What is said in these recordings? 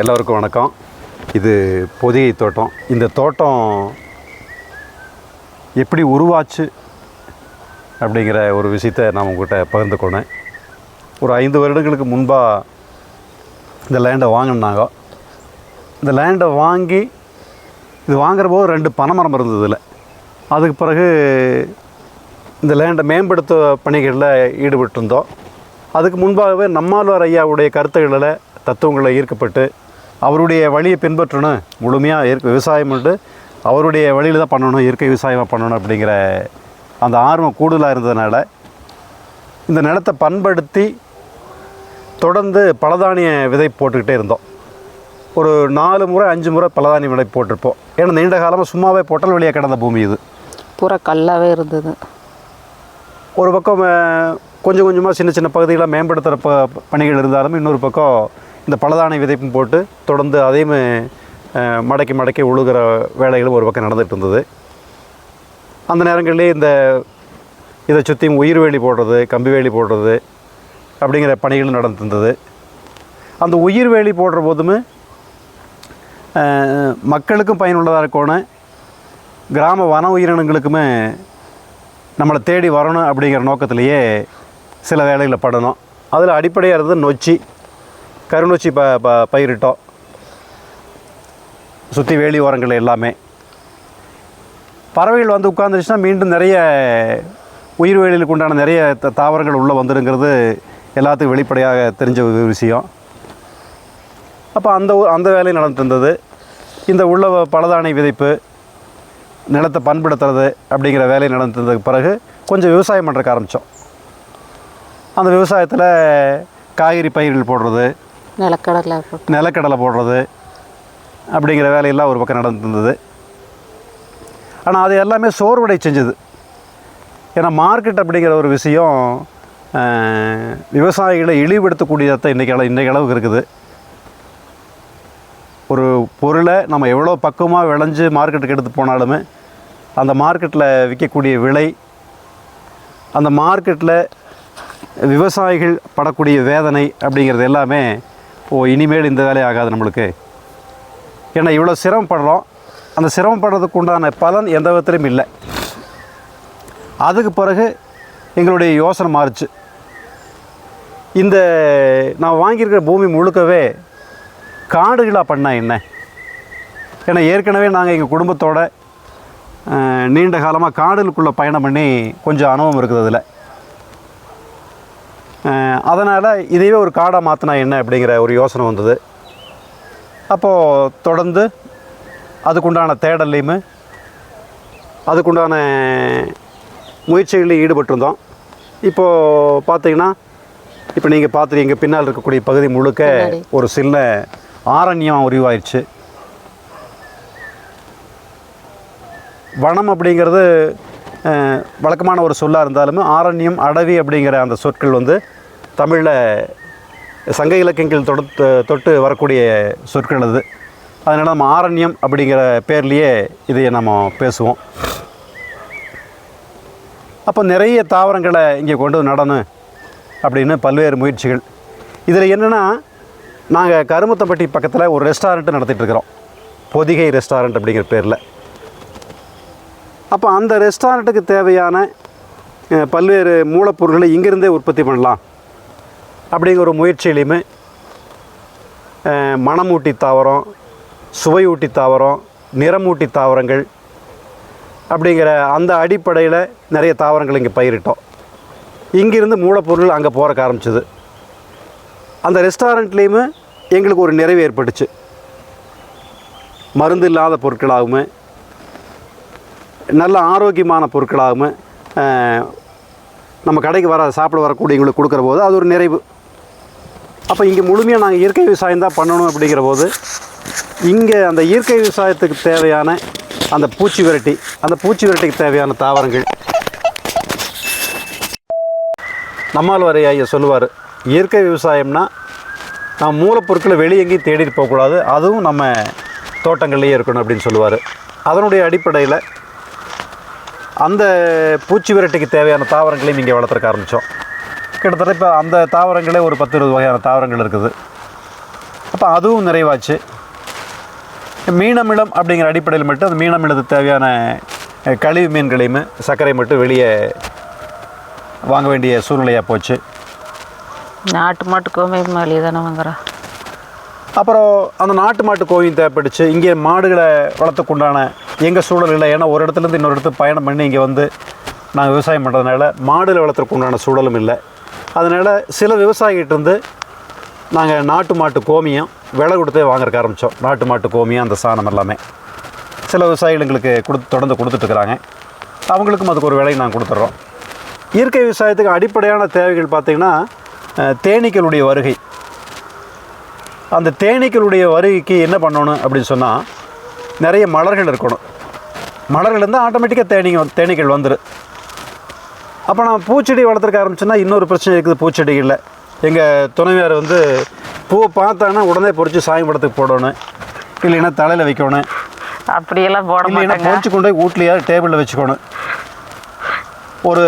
எல்லோருக்கும் வணக்கம். இது பொதிகை தோட்டம். இந்த தோட்டம் எப்படி உருவாச்சு அப்படிங்கிற ஒரு விஷயத்தை நான் உங்கள்கிட்ட பகிர்ந்துக்கொண்டேன் ஒரு ஐந்து வருடங்களுக்கு முன்பாக இந்த லேண்டை வாங்கினாங்க. இந்த லேண்டை வாங்கி இது வாங்குற போது ரெண்டு பனைமரம் இருந்தது இதில். அதுக்கு பிறகு இந்த லேண்டை மேம்படுத்த பணிகளில் ஈடுபட்டிருந்தோம். அதுக்கு முன்பாகவே நம்மாழ்வார் ஐயாவுடைய கருத்துக்களில் தத்துவங்களில் ஈர்க்கப்பட்டு அவருடைய வழியை பின்பற்றணும். முழுமையாக இயற்கை விவசாயம் பண்ணிட்டு அவருடைய வழியில் தான் பண்ணணும் இயற்கை விவசாயமாக பண்ணணும் அப்படிங்கிற அந்த ஆர்வம் கூடுதலாக இருந்ததுனால இந்த நிலத்தை பண்படுத்தி தொடர்ந்து பலதானிய விதை போட்டுக்கிட்டே இருந்தோம். ஒரு நாலு முறை அஞ்சு முறை பலதானிய விதை போட்டிருப்போம். ஏன்னா நீண்ட காலமாக சும்மாவே பொட்டல் வழியாக கிடந்த பூமி இது. பூரா கல்லாவே இருந்தது. ஒரு பக்கம் கொஞ்சம் கொஞ்சமாக சின்ன சின்ன பகுதிகளை மேம்படுத்துகிற ப பணிகள் இருந்தாலும் இன்னொரு பக்கம் இந்த பலதானை விதைப்பும் போட்டு தொடர்ந்து அதையும் மடக்கி மடக்கி உழுகிற வேலைகளும் ஒரு பக்கம் நடந்துகிட்டு இருந்தது அந்த நேரங்களிலே இந்த இதை சுற்றியும் உயிர் வேலி போடுறது கம்பி வேலி போடுறது அப்படிங்கிற பணிகளும் நடந்துருந்தது அந்த உயிர் வேலி போடுற போதுமே மக்களுக்கும் பயனுள்ளதாக இருக்கணும் கிராம வன உயிரினங்களுக்குமே நம்மளை தேடி வரணும் அப்படிங்கிற நோக்கத்திலேயே சில வேலைகளை படணும் அதில் அடிப்படையாக இருந்தது நொச்சி. கருநொச்சி ப ப பயிரிட்டோம். சுற்றி வேலி ஓரங்கள் எல்லாமே. பறவைகள் வந்து உட்காந்துருச்சுன்னா மீண்டும் நிறைய உயிர் வேலிகளுக்கு உண்டான நிறைய த- தாவரங்கள் உள்ளே வந்துடுங்கிறது எல்லாத்துக்கும் வெளிப்படையாக தெரிஞ்ச ஒரு விஷயம். அப்போ அந்த ஊ- அந்த வேலை நடந்துட்டு இருந்தது இந்த உள்ள பலதானை விதைப்பு நிலத்தை பண்படுத்துறது அப்படிங்கிற வேலை நடந்ததுக்கு பிறகு கொஞ்சம் விவசாயம் பண்ணுறக்கு ஆரம்பித்தோம் அந்த விவசாயத்தில் காய்கறி பயிர்கள் போடுறது நிலக்கடலை நிலக்கடலை போடுறது அப்படிங்கிற வேலையெல்லாம் ஒரு பக்கம் நடந்துருந்தது. ஆனால் அது எல்லாமே சோர்வடை செஞ்சது. ஏன்னா மார்க்கெட் அப்படிங்கிற ஒரு விஷயம் விவசாயிகளை இழிவுபடுத்தக்கூடியதான் இன்றைக்கி அளவு இன்றைக்கு அளவுக்கு இருக்குது. ஒரு பொருளை நம்ம எவ்வளோ பக்குவமாக விளைஞ்சு மார்க்கெட்டுக்கு எடுத்து போனாலுமே அந்த மார்க்கெட்டில் விற்கக்கூடிய விலை அந்த மார்க்கெட்டில் விவசாயிகள் படக்கூடிய வேதனை அப்படிங்கிறது எல்லாமே ஓ இனிமேல் இந்த வேலை ஆகாது நம்மளுக்கு. ஏன்னா இவ்வளோ சிரமப்படுறோம். அந்த சிரமப்படுறதுக்கு உண்டான பலன் எந்த விதத்திலையும் இல்லை. அதுக்கு பிறகு எங்களுடைய யோசனை மாறுச்சு. இந்த நான் வாங்கியிருக்கிற பூமி முழுக்கவே காடுகளாக பண்ணால் என்ன? ஏன்னா ஏற்கனவே நாங்கள் எங்கள் குடும்பத்தோட நீண்ட காலமாக காடுகளுக்குள்ளே பயணம் பண்ணி கொஞ்சம் அனுபவம் இருக்குது அதில். அதனால் இதையே ஒரு காடாக மாற்றினா என்ன அப்படிங்கிற ஒரு யோசனை வந்தது. அப்போது தொடர்ந்து அதுக்குண்டான தேடல்லையுமே அதுக்குண்டான முயற்சிகளில் ஈடுபட்டிருந்தோம். இப்போது பார்த்தீங்கன்னா இப்போ நீங்கள் பார்த்துருக்கீங்க பின்னால் இருக்கக்கூடிய பகுதி முழுக்க. ஒரு சின்ன ஆரண்யம் உருவாயிருச்சு வனம் அப்படிங்கிறது வழக்கமான ஒரு சொல்லாக இருந்தாலுமே ஆரண்யம் அடவி அப்படிங்கிற அந்த சொற்கள் வந்து தமிழில் சங்க இலக்கியங்கள் தொடுத்து தொட்டு வரக்கூடிய சொற்கள் அது. அதனால் நம்ம ஆரண்யம் அப்படிங்கிற பேர்லேயே இதை நம்ம பேசுவோம். அப்போ நிறைய தாவரங்களை இங்கே கொண்டு நடணும் அப்படின்னு பல்வேறு முயற்சிகள். இதில் என்னென்னா நாங்கள் கருமத்தம்பட்டி பக்கத்தில் ஒரு ரெஸ்டாரண்ட்டு நடத்திட்டு இருக்கிறோம் பொதிகை ரெஸ்டாரண்ட் அப்படிங்கிற பேரில். அப்போ அந்த ரெஸ்டாரண்ட்டுக்கு தேவையான பல்வேறு மூலப்பொருட்களை இங்கேருந்தே உற்பத்தி பண்ணலாம். அப்படிங்கிற ஒரு முயற்சியிலையுமே அஹ், மணமூட்டி தாவரம் சுவையூட்டி தாவரம் நிறமூட்டி தாவரங்கள் அப்படிங்கிற அந்த அடிப்படையில் நிறைய தாவரங்கள் இங்கே பயிரிட்டோம். இங்கிருந்து மூலப்பொருள் அங்கே போகிறக்க ஆரம்பிச்சது. அந்த ரெஸ்டாரண்ட்லேயுமே எங்களுக்கு ஒரு நிறைவு ஏற்பட்டுச்சு. மருந்து இல்லாத பொருட்களாகவும் நல்ல ஆரோக்கியமான பொருட்களாகவும் நம்ம கடைக்கு வர சாப்பிட வரக்கூடியவங்களுக்கு கொடுக்குற போது அது ஒரு நிறைவு. அப்போ இங்கே முழுமையாக நாங்கள் இயற்கை விவசாயம் தான் பண்ணணும் அப்படிங்கிற போது இங்கே அந்த இயற்கை விவசாயத்துக்கு தேவையான அந்த பூச்சி விரட்டி அந்த பூச்சி விரட்டிக்கு தேவையான தாவரங்கள். நம்மால் ஐயா சொல்லுவார் இயற்கை விவசாயம்னா நம்ம மூலப்பொருட்களை வெளியே எங்கேயும் தேடிட்டு போகக்கூடாது அதுவும் நம்ம தோட்டங்கள்லேயே இருக்கணும் அப்படின்னு சொல்லுவார். அதனுடைய அடிப்படையில் அந்த பூச்சி விரட்டிக்கு தேவையான தாவரங்களையும் இங்கே வளர்த்துறக்க ஆரம்பித்தோம் கிட்டத்தட்ட இப்போ அந்த தாவரங்களே ஒரு பத்து இருபது வகையான தாவரங்கள் இருக்குது. அப்போ அதுவும் நிறைவாச்சு. மீனமிலம் அப்படிங்கிற அடிப்படையில் மட்டும் அந்த மீனமிலத்துக்கு தேவையான கழிவு மீன்களையும் சர்க்கரை மட்டும் வெளியே வாங்க வேண்டிய சூழ்நிலையாக போச்சு. நாட்டு மாட்டு வெளியே தானே வாங்குறோம் அப்புறம் அந்த நாட்டு மாட்டு கோவில் தேவைப்பட்டுச்சு இங்கே மாடுகளை வளர்த்துக்குண்டான எங்கள் சூழல் இல்லை. ஏன்னா ஒரு இடத்துலேருந்து இன்னொரு இடத்துக்கு பயணம் பண்ணி இங்கே வந்து நாங்கள் விவசாயம் பண்ணுறதுனால மாடுகளை வளர்த்துறதுக்குண்டான சூழலும் இல்லை. அதனால் சில விவசாயிகிட்ட இருந்து நாங்கள் நாட்டு மாட்டு கோமியம் விலை கொடுத்தே வாங்குறக்க ஆரம்பித்தோம் நாட்டு மாட்டு கோமியம் அந்த சாணம் எல்லாமே. சில விவசாயிகள் எங்களுக்கு கொடுத்து தொடர்ந்து கொடுத்துட்ருக்குறாங்க அவங்களுக்கும் அதுக்கு ஒரு விலையை நாங்கள் கொடுத்துட்றோம் இயற்கை விவசாயத்துக்கு அடிப்படையான தேவைகள் பார்த்திங்கன்னா தேனீக்களுடைய வருகை. அந்த தேனீக்களுடைய வருகைக்கு என்ன பண்ணணும் அப்படின்னு சொன்னால் நிறைய மலர்கள் இருக்கணும். மலர்கள் இருந்தால் ஆட்டோமேட்டிக்காக தேனீங்க தேனீக்கள் வந்துடும் அப்போ நான் பூச்செடி வளர்த்துருக்க ஆரம்பிச்சேன்னா இன்னொரு பிரச்சனை இருக்குது பூச்செடிகளில். எங்கள் துணைவியார் வந்து பூவை பார்த்தாங்கன்னா உடனே பொறிச்சு சாமி படத்துக்கு போடணும். இல்லைன்னா தலையில் வைக்கணும். அப்படியெல்லாம் போட இல்லைன்னா பொறிச்சு கொண்டு போய் வீட்லையா டேபிளில் வச்சுக்கணும். ஒரு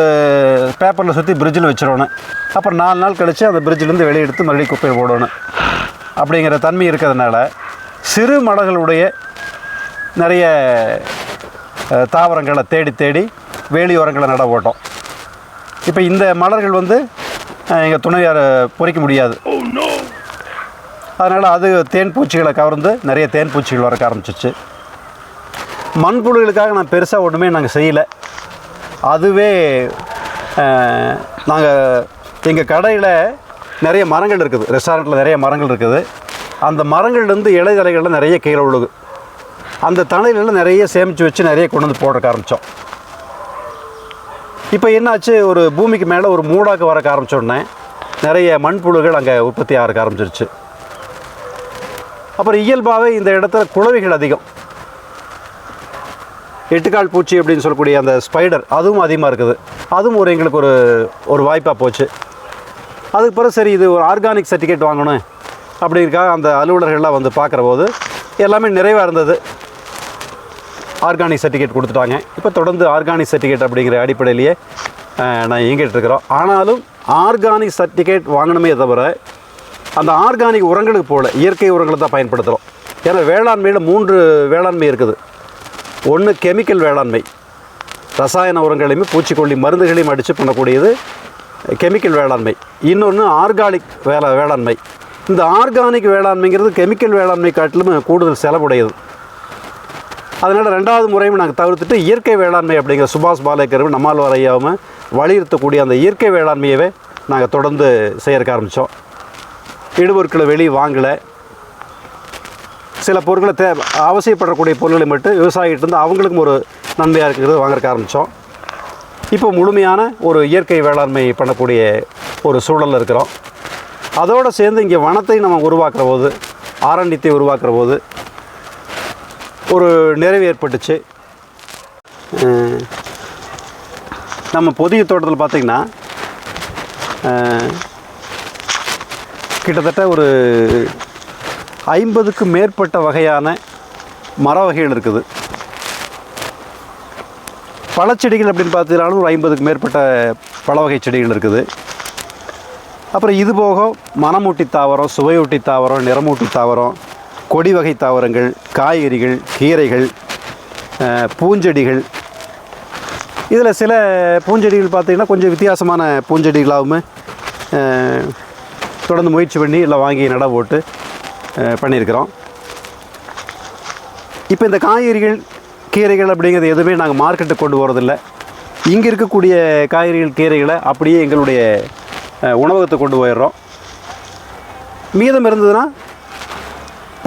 பேப்பரில் சுற்றி பிரிட்ஜில் வச்சிடணும். அப்புறம் நாலு நாள் கழித்து அந்த பிரிட்ஜிலேருந்து வெளியே எடுத்து மறுபடியும் குப்பையில் போடணும். அப்படிங்கிற தன்மை இருக்கிறதுனால சிறு மலர்களுடைய நிறைய தாவரங்களை தேடி தேடி வேலியோரங்களை நட போட்டோம் இப்போ இந்த மலர்கள் வந்து எங்கள் துணையார் பொறிக்க முடியாது. அதனால் அது தேன் பூச்சிகளை கவர்ந்து நிறைய தேன் பூச்சிகள் வரக்க ஆரம்பிச்சிச்சு. மண்புழுகளுக்காக நான் பெருசாக ஒன்றுமே நாங்கள் செய்யலை. அதுவே நாங்கள் எங்கள் கடையில் நிறைய மரங்கள் இருக்குது. ரெஸ்டாரண்ட்டில் நிறைய மரங்கள் இருக்குது. அந்த மரங்கள்லேருந்து இலைதலைகளில் நிறைய கீழே விழுகு அந்த தணையிலெல்லாம் நிறைய சேமித்து வச்சு நிறைய கொண்டு வந்து போடுறக்க ஆரம்பித்தோம் இப்போ என்னாச்சு? ஒரு பூமிக்கு மேலே ஒரு மூடாக்கு வரக்க ஆரம்பிச்சோடனே நிறைய மண்புழுகள் அங்கே உற்பத்தி ஆகிறக்க ஆரம்பிச்சிருச்சு. அப்புறம் இயல்பாகவே இந்த இடத்துல குழவிகள் அதிகம். எட்டுக்கால் பூச்சி அப்படின்னு சொல்லக்கூடிய அந்த ஸ்பைடர் அதுவும் அதிகமாக இருக்குது. அதுவும் ஒரு எங்களுக்கு ஒரு ஒரு வாய்ப்பாக போச்சு. அதுக்கு பிறகு சரி இது ஒரு ஆர்கானிக் சர்டிஃபிகேட் வாங்கணும் அப்படிங்கிறக்காக அந்த அலுவலர்கள்லாம் வந்து பார்க்குற போது எல்லாமே நிறைவாக இருந்தது. ஆர்கானிக் சர்டிஃபிகேட் கொடுத்துட்டாங்க. இப்போ தொடர்ந்து ஆர்கானிக் சர்டிஃபிகேட் அப்படிங்கிற அடிப்படையிலேயே நான் இயங்கிட்டு இருக்கிறோம். ஆனாலும் ஆர்கானிக் சர்டிஃபிகேட் வாங்கணுமே தவிர அந்த ஆர்கானிக் உரங்களுக்கு போல் இயற்கை உரங்களை தான் பயன்படுத்துகிறோம் ஏன்னா வேளாண்மையில் மூன்று வேளாண்மை இருக்குது. ஒன்று கெமிக்கல் வேளாண்மை. ரசாயன உரங்களையுமே பூச்சிக்கொல்லி மருந்துகளையும் அடித்து பண்ணக்கூடியது கெமிக்கல் வேளாண்மை. இன்னொன்று ஆர்கானிக் வேளா வேளாண்மை. இந்த ஆர்கானிக் வேளாண்மைங்கிறது கெமிக்கல் வேளாண்மை காட்டிலும் கூடுதல் செலவுடையது. அதனால் ரெண்டாவது முறையும் நாங்கள் தவிர்த்துட்டு இயற்கை வேளாண்மை அப்படிங்கிற சுபாஷ் பாலேக்கரும் நம்மாழ்வார் ஐயாவும் வலியுறுத்தக்கூடிய அந்த இயற்கை வேளாண்மையவே நாங்கள் தொடர்ந்து செய்யறக்க ஆரம்பித்தோம் இடுபொருட்களை வெளியே வாங்கலை. சில பொருட்களை தே அவசியப்படக்கூடிய பொருட்களை மட்டும் விவசாயிகிட்ட இருந்து அவங்களுக்கும் ஒரு நன்மையாக இருக்கிறது வாங்கறக்க ஆரம்பித்தோம் இப்போ முழுமையான ஒரு இயற்கை வேளாண்மை பண்ணக்கூடிய ஒரு சூழலில் இருக்கிறோம். அதோடு சேர்ந்து இங்கே வனத்தை நம்ம உருவாக்குற போது ஆரண்யத்தை உருவாக்குற போது ஒரு நிறைவு ஏற்பட்டுச்சு. நம்ம பொதிய தோட்டத்தில் பார்த்திங்கன்னா கிட்டத்தட்ட ஒரு ஐம்பதுக்கு மேற்பட்ட வகையான மர வகைகள் இருக்குது. பழச்செடிகள் அப்படின்னு பார்த்தீங்கன்னாலும் ஒரு ஐம்பதுக்கு மேற்பட்ட பழ வகை செடிகள் இருக்குது. அப்புறம் இது போக மனமூட்டி தாவரம் சுவையூட்டி தாவரம் நிறமூட்டி தாவரம் கொடி வகை தாவரங்கள் காய்கறிகள் கீரைகள் பூஞ்செடிகள். இதில் சில பூஞ்செடிகள் பார்த்திங்கன்னா கொஞ்சம் வித்தியாசமான பூஞ்செடிகளாகவும் தொடர்ந்து முயற்சி பண்ணி எல்லாம் வாங்கி நட போட்டு பண்ணியிருக்கிறோம். இப்போ இந்த காய்கறிகள் கீரைகள் அப்படிங்கிறது எதுவுமே நாங்கள் மார்க்கெட்டுக்கு கொண்டு போகிறதில்ல இங்கே இருக்கக்கூடிய காய்கறிகள் கீரைகளை அப்படியே எங்களுடைய உணவகத்தை கொண்டு போயிடுறோம். மீதம் இருந்ததுன்னா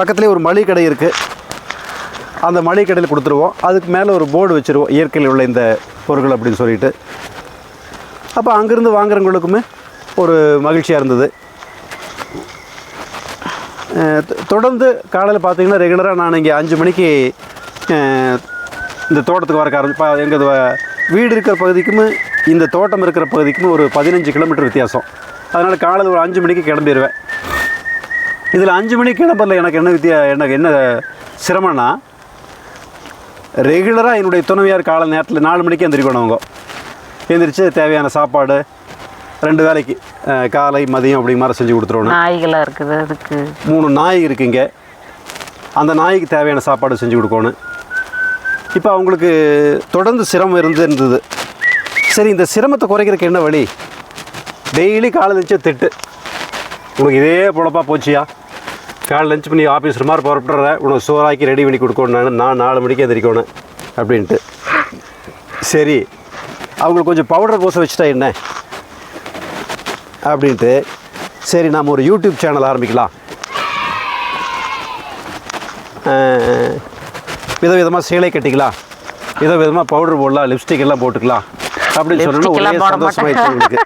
பக்கத்துலேயே ஒரு மளிகை கடை இருக்குது அந்த மளிகை கடையில் கொடுத்துருவோம். அதுக்கு மேலே ஒரு போர்டு வச்சுருவோம். இயற்கையில் உள்ள இந்த பொருட்கள் அப்படின்னு சொல்லிட்டு. அப்போ அங்கேருந்து வாங்குறவங்களுக்குமே ஒரு மகிழ்ச்சியாக இருந்தது. தொடர்ந்து காலையில் பார்த்தீங்கன்னா ரெகுலராக நான் இங்கே அஞ்சு மணிக்கு இந்த தோட்டத்துக்கு வரக்க ஆரம்பிப்பேன் எங்கள் வீடு இருக்கிற பகுதிக்கும் இந்த தோட்டம் இருக்கிற பகுதிக்கும் ஒரு பதினஞ்சு கிலோமீட்டர் வித்தியாசம். அதனால் காலையில் ஒரு அஞ்சு மணிக்கு கிளம்பிடுவேன் இதில் அஞ்சு மணிக்கு கிளம்புறதுல எனக்கு என்ன வித்தியா எனக்கு என்ன சிரமம்னா ரெகுலராக என்னுடைய துணைவியார் காலை நேரத்தில் நாலு மணிக்கு எந்திரிக்கணும் அவங்க. எந்திரிச்சு தேவையான சாப்பாடு ரெண்டு வேலைக்கு காலை மதியம் அப்படி மாதிரி செஞ்சு கொடுத்துருவோம் நாய்களாக இருக்குது அதுக்கு. மூணு நாய் இருக்குங்க அந்த நாய்க்கு தேவையான சாப்பாடு செஞ்சு கொடுக்கணும். இப்போ அவங்களுக்கு தொடர்ந்து சிரமம் இருந்து இருந்தது சரி இந்த சிரமத்தை குறைக்கிறதுக்கு என்ன வழி? டெய்லி காலை திட்டு. உனக்கு இதே பொழப்பா போச்சியா? காலை லஞ்ச் பண்ணி ஆஃபீஸ் மாதிரி புறப்படுற உனக்கு சோறாக்கி ரெடி பண்ணி கொடுக்கணும் நான் நான் நாலு மணிக்கு எந்திரிக்கணும் அப்படின்ட்டு. சரி அவங்களுக்கு கொஞ்சம் பவுடர் பூச வச்சுட்டா என்ன? அப்படின்ட்டு. சரி நாம் ஒரு யூடியூப் சேனல் ஆரம்பிக்கலாம். விதவிதமாக சேலை கட்டிக்கலாம். வித விதமாக பவுடர் போடலாம் லிப்ஸ்டிக் எல்லாம் போட்டுக்கலாம். அப்படின்னு Lipstick ஒரே சந்தோஷமாயிடுச்சு உங்களுக்கு.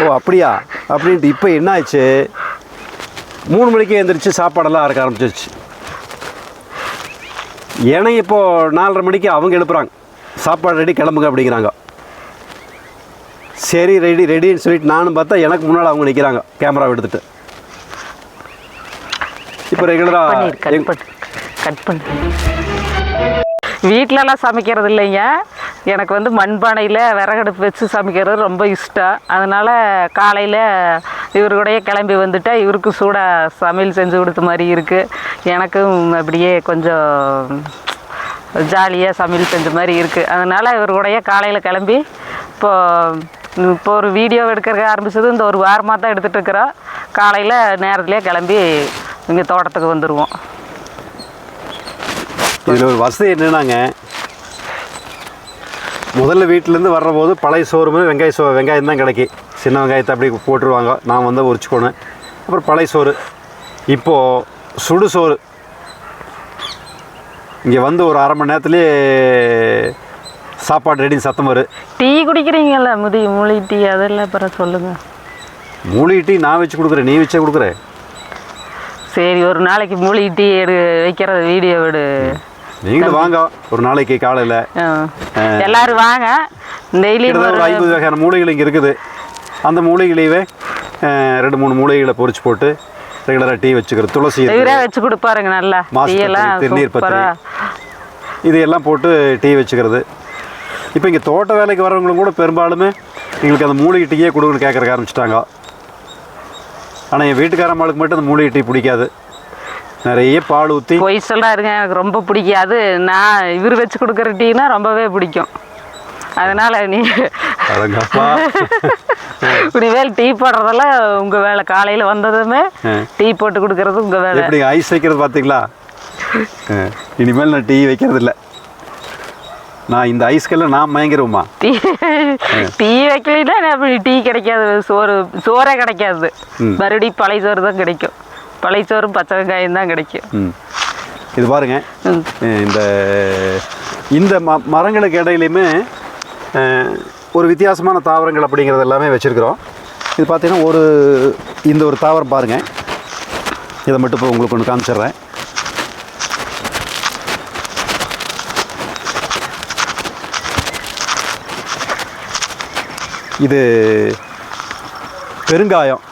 ஓ அப்படியா? அப்படின்ட்டு இப்போ என்ன ஆயிடுச்சு மூணு மணிக்கு எழுந்திரிச்சு சாப்பாடெல்லாம் அறக்க ஆரம்பிச்சிருச்சு. ஏன்னா இப்போ நாலரை மணிக்கு அவங்க எழுப்புறாங்க. சாப்பாடு ரெடி கிளம்புங்க அப்படிங்கிறாங்க. சரி ரெடி ரெடின்னு சொல்லிட்டு நானும் பார்த்தா எனக்கு முன்னால் அவங்க நிற்கிறாங்க கேமரா எடுத்துட்டு. இப்போ ரெகுலராக கட் பண்ணு. வீட்டிலலாம் சமைக்கிறது இல்லைங்க. எனக்கு வந்து மண்பானையில் விறகடுப்பு வச்சு சமைக்கிறது ரொம்ப இஷ்டம். அதனால் காலையில் இவர் கூடயே கிளம்பி வந்துட்டால் இவருக்கு சூடாக சமையல் செஞ்சு கொடுத்த மாதிரி இருக்குது எனக்கும் அப்படியே கொஞ்சம் ஜாலியாக சமையல் செஞ்ச மாதிரி இருக்குது அதனால் இவர் கூடயே காலையில் கிளம்பி இப்போது இப்போ ஒரு வீடியோ எடுக்கிறதுக்கு ஆரம்பித்தது இந்த ஒரு வாரமாக தான் எடுத்துகிட்டு இருக்கிறோம். காலையில் நேரத்துலேயே கிளம்பி இங்கே தோட்டத்துக்கு வந்துடுவோம் இதில் ஒரு வசதி என்னன்னாங்க முதல்ல வீட்டிலேருந்து வர்ற போது பழைய சோறுமே வெங்காய சோ வெங்காயம் தான் கிடைக்கி. சின்ன வெங்காயத்தை அப்படி போட்டுருவாங்க. நான் வந்து உரிச்சுக்கோணும் அப்புறம் பழைய சோறு. இப்போது சுடு சோறு. இங்கே வந்து ஒரு அரை மணி நேரத்துலேயே சாப்பாடு ரெடி சத்தம் வரும் டீ குடிக்கிறீங்கல்ல முதி மூலி டீ அதெல்லாம் அப்புறம் சொல்லுங்கள் மூலிகை டீ நான் வச்சு கொடுக்குறேன். நீ வச்சே கொடுக்குற. சரி ஒரு நாளைக்கு மூலிகை டீ எடு வைக்கிற வீடியோ எடு. நீங்களும் வாங்க. ஒரு நாளைக்கு காலையில். எல்லாரும் வாங்க. டெய்லி ஒரு ஐம்பது வகையான மூலிகைகள் இங்கே இருக்குது. அந்த மூலிகையிலேயே ரெண்டு மூணு மூலிகைகளை பொரிச்சு போட்டு ரெகுலராக டீ வச்சுக்கிறது துளசி வச்சு கொடுப்பாருங்க நல்லா. திருநீர் பத்திரி. இது எல்லாம் போட்டு டீ வச்சுக்கிறது. இப்போ இங்கே தோட்ட வேலைக்கு வர்றவங்களும் கூட பெரும்பாலுமே எங்களுக்கு அந்த மூலிகை டீயே கொடுக்கணும்னு கேட்குறக்க ஆரம்பிச்சிட்டாங்க. ஆனால் என் வீட்டுக்காரம்மாளுக்கு மட்டும் அந்த மூலிகை டீ பிடிக்காது. நிறைய பால் ஊற்றி பொய் சொல்கிறாருங்க எனக்கு ரொம்ப பிடிக்காது. நான் இவர் வச்சு கொடுக்குற டீனா ரொம்பவே பிடிக்கும். அதனால் நீ இனிமேல் டீ போடுறதெல்லாம் உங்கள் வேலை. காலையில் வந்ததுமே டீ போட்டு கொடுக்கறது உங்கள் வேலை. எப்படி ஐஸ் வைக்கிறது பார்த்தீங்களா இனிமேல் நான் டீ வைக்கிறது இல்லை நான் இந்த ஐஸ்கெல்லாம் நான் மயங்கிருவோமா டீ டீ வைக்கலைன்னா அப்படி டீ கிடைக்காது. சோறு சோறே கிடைக்காது. மறுபடியும் பழைய சோறு தான் கிடைக்கும். பழைய சோறும் பச்சை வெங்காயம் தான் கிடைக்கும். இது பாருங்க. இந்த இந்த ம மரங்களுக்கு இடையிலையுமே ஒரு வித்தியாசமான தாவரங்கள் அப்படிங்கிறது எல்லாமே வச்சுருக்குறோம். இது பார்த்தீங்கன்னா ஒரு இந்த ஒரு தாவரம் பாருங்கள் இதை மட்டும் இப்போ உங்களுக்கு ஒன்று காமிச்சிடுறேன். இது பெருங்காயம்.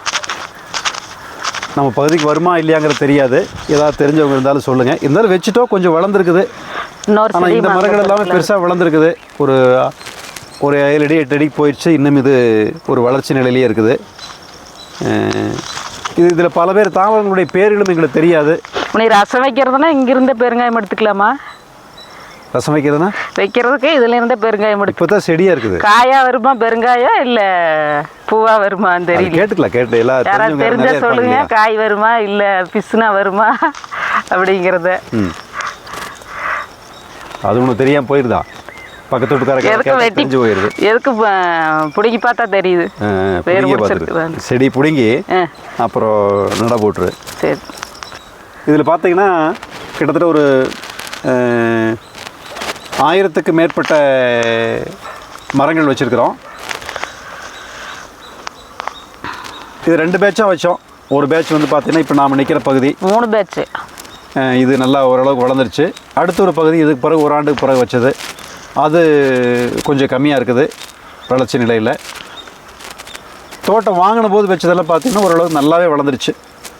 நம்ம பகுதிக்கு வருமா இல்லையாங்கிறது தெரியாது. ஏதாவது தெரிஞ்சவங்க இருந்தாலும் சொல்லுங்கள் இருந்தாலும் வச்சுட்டோம் கொஞ்சம் வளர்ந்துருக்குது. ஆனால் இந்த மரங்கள் எல்லாமே பெருசாக வளர்ந்துருக்குது. ஒரு ஒரு ஏழு அடி எட்டு அடிக்கு போயிடுச்சு. இன்னும் இது ஒரு வளர்ச்சி நிலையிலேயே இருக்குது. இது இதில் பல பேர் தாவரங்களுடைய பேர்களும் எங்களுக்கு தெரியாது. நீ ரசம் வைக்கிறதுனா இங்கிருந்தே பெருங்காயம் எடுத்துக்கலாமா? ரசம் வைக்கிறதுனா வைக்கிறதுக்கு இதுல இருந்தே பெருங்காயம் இப்போ தான் செடியாக இருக்குது. காயா வருமா பெருங்காயம் இல்ல பூவா வருமான்னு தெரியல. கேட்டுக்கலாம் கேட்டு எல்லாம் யாராவது தெரிஞ்சா சொல்லுங்க? காய் வருமா இல்ல பிசுனா வருமா அப்படிங்கிறத. அது ஒன்று தெரியாமல் போயிருதா? பக்கத்து எதுக்கு வெட்டி தெரிஞ்சு போயிடுது எதுக்கு பிடுங்கி பார்த்தா தெரியுது. செடி பிடுங்கி அப்புறம் நட போட்டுரு. சரி. இதில் பார்த்தீங்கன்னா கிட்டத்தட்ட ஒரு ஆயிரத்துக்கு மேற்பட்ட மரங்கள் வச்சுருக்குறோம். இது ரெண்டு பேட்சாக வச்சோம். ஒரு பேட்ச் வந்து பார்த்தீங்கன்னா இப்போ நாம் நிற்கிற பகுதி. மூணு பேட்ச் அஹ், இது நல்லா ஓரளவுக்கு வளர்ந்துருச்சு. அடுத்த ஒரு பகுதி இதுக்கு பிறகு ஒரு ஆண்டுக்கு பிறகு வச்சது. அது கொஞ்சம் கம்மியாக இருக்குது. வளர்ச்சி நிலையில். தோட்டம் வாங்கின போது வச்சதெல்லாம் பார்த்தீங்கன்னா ஓரளவுக்கு நல்லாவே வளர்ந்துருச்சு.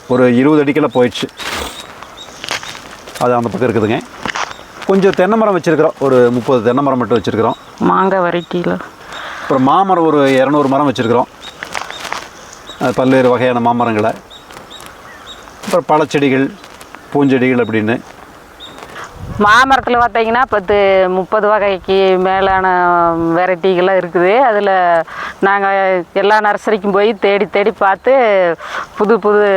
ஒரு இருபது அடிக்கெல்லாம் போயிடுச்சு. அது அந்த பக்கம் இருக்குதுங்க. கொஞ்சம் தென்னை மரம் வச்சுருக்குறோம். ஒரு முப்பது தென்னை மரம் மட்டும் வச்சுருக்குறோம். மாங்காய் வெரைட்டியில் அப்புறம் மாமரம் ஒரு இரநூறு மரம் வச்சுருக்குறோம். பல்வேறு வகையான மாமரங்களை. அப்புறம் பழச்செடிகள் பூஞ்செடிகள் அப்படின்னு. மாமரத்தில் பார்த்தீங்கன்னா பத்து முப்பது வகைக்கு மேலான வெரைட்டிகள்லாம் இருக்குது. அதில் நாங்கள் எல்லா நர்சரிக்கும் போய் தேடி தேடி பார்த்து புது புது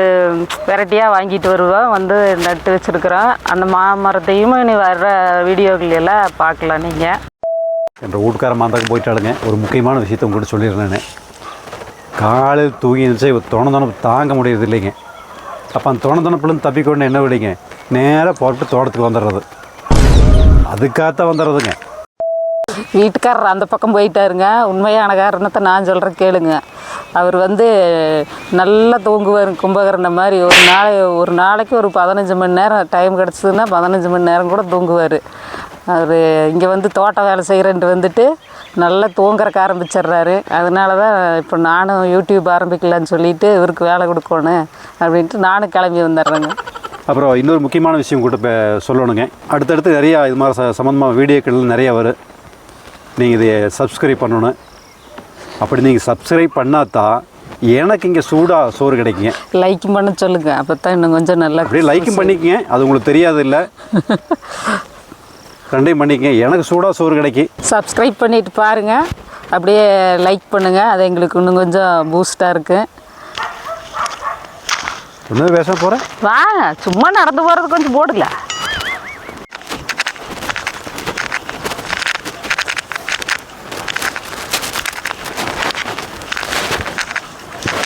வெரைட்டியாக வாங்கிட்டு வருவோம். வந்து நட்டு வச்சுருக்குறோம். அந்த மாமரத்தையும் இனி வர்ற வீடியோக்கள் எல்லாம் பார்க்கலாம் நீங்கள் என்ற வீட்டுக்கார மாந்தாக்கு போயிட்டாளுங்க. ஒரு முக்கியமான விஷயத்த உங்கள்கிட்ட சொல்லிடுறேன் நான். காலையில் தூங்கி இருந்துச்சு தொண தொணப்பு தாங்க முடியறது இல்லைங்க அப்போ அந்த தொண தொணப்புலேருந்து தப்பிக்கொண்டு என்ன விடுங்க? நேராக போட்டு தோட்டத்துக்கு வந்துடுறது. அதுக்காகத்தான் வந்துடுறதுங்க வீட்டுக்காரர் அந்த பக்கம் போயிட்டாருங்க. உண்மையான காரணத்தை நான் சொல்கிறேன் கேளுங்க. அவர் வந்து நல்லா தூங்குவார் கும்பகரண மாதிரி. ஒரு நாள் ஒரு நாளைக்கு ஒரு பதினஞ்சு மணி நேரம் டைம் கிடச்சதுன்னா பதினஞ்சு மணி நேரம் கூட தூங்குவார். அவர் இங்கே வந்து தோட்ட வேலை செய்கிறேன்ட்டு வந்துட்டு நல்லா தூங்குறக்க ஆரம்பிச்சிடுறாரு. அதனால தான் இப்போ நானும் யூடியூப் ஆரம்பிக்கலான்னு சொல்லிட்டு இவருக்கு வேலை கொடுக்கணும் அப்படின்ட்டு நானும் கிளம்பி வந்துடுறேங்க. அப்புறம் இன்னொரு முக்கியமான விஷயம் கூட இப்போ சொல்லணுங்க. அடுத்தடுத்து நிறையா இது மாதிரி ச சம்மந்தமாக வீடியோக்கள் நிறையா வரும் நீங்கள் இதை சப்ஸ்கிரைப் பண்ணணும். அப்படி நீங்கள் சப்ஸ்கிரைப் பண்ணாதான் எனக்கு இங்கே சூடாக சோறு கிடைக்குங்க. லைக் பண்ண சொல்லுங்க. அப்போ தான் இன்னும் கொஞ்சம் நல்லா அப்படியே லைக்கும் பண்ணிக்கங்க. அது உங்களுக்கு தெரியாது இல்லை ரெண்டையும் பண்ணிக்கங்க. எனக்கு சூடாக சோறு கிடைக்கும் சப்ஸ்கிரைப் பண்ணிட்டு பாருங்கள் அப்படியே லைக் பண்ணுங்கள் அது எங்களுக்கு இன்னும் கொஞ்சம் பூஸ்டாக இருக்குது என்ன பேச போகிறேன் வா சும்மா நடந்து போகிறது கொஞ்சம் போடல